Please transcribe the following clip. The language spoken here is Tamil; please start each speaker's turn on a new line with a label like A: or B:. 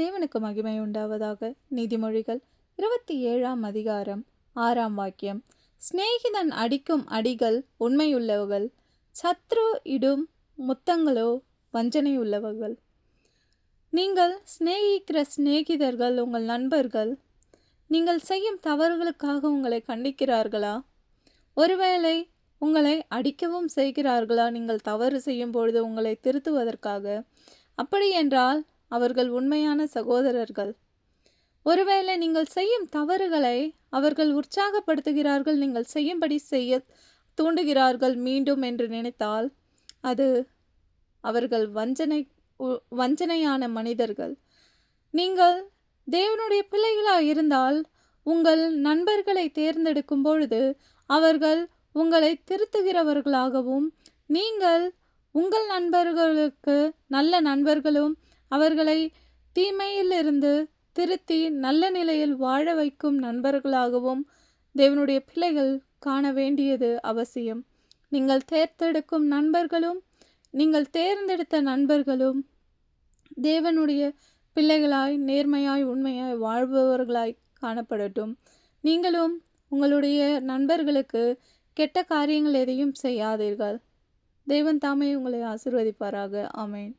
A: தேவனுக்கு மகிமை உண்டாவதாக. நீதிமொழிகள் இருபத்தி ஏழாம் அதிகாரம் ஆறாம் வாக்கியம். சிநேகிதன் அடிக்கும் அடிகள் உண்மையுள்ளவர்கள் சத்ரு இடும் முத்தங்களோ வஞ்சனை உள்ளவர்கள் நீங்கள் சிநேகிக்கிற சிநேகிதர்கள் உங்கள் நண்பர்கள் நீங்கள் செய்யும் தவறுகளுக்காக உங்களை கண்டிக்கிறார்களா? ஒருவேளை உங்களை அடிக்கவும் செய்கிறார்களா? நீங்கள் தவறு செய்யும் பொழுது உங்களை திருத்துவதற்காக. அப்படி என்றால் அவர்கள் உண்மையான சகோதரர்கள். ஒருவேளை நீங்கள் செய்யும் தவறுகளை அவர்கள் உற்சாகப்படுத்துகிறார்கள் நீங்கள் செய்யும்படி செய்ய தூண்டுகிறார்கள் மீண்டும் என்று நினைத்தால் அது அவர்கள் வஞ்சனை வஞ்சனையான மனிதர்கள். நீங்கள் தேவனுடைய பிள்ளைகளாக இருந்தால் உங்கள் நண்பர்களை தேர்ந்தெடுக்கும் பொழுது அவர்கள் உங்களை திருத்துகிறவர்களாகவும் நீங்கள் உங்கள் நண்பர்களுக்கு நல்ல நண்பர்களும் அவர்களை தீமையிலிருந்து திருத்தி நல்ல நிலையில் வாழ வைக்கும் நண்பர்களாகவும் தேவனுடைய பிள்ளைகள் காண வேண்டியது அவசியம். நீங்கள் தேர்ந்தெடுக்கும் நண்பர்களும் நீங்கள் தேர்ந்தெடுத்த நண்பர்களும் தேவனுடைய பிள்ளைகளாய் நேர்மையாய் உண்மையாய் வாழ்பவர்களாய் காணப்படட்டும். நீங்களும் உங்களுடைய நண்பர்களுக்கு கெட்ட காரியங்கள் எதையும் செய்யாதீர்கள். தேவன் தாமே உங்களை ஆசிர்வதிப்பாராக. ஆமேன்.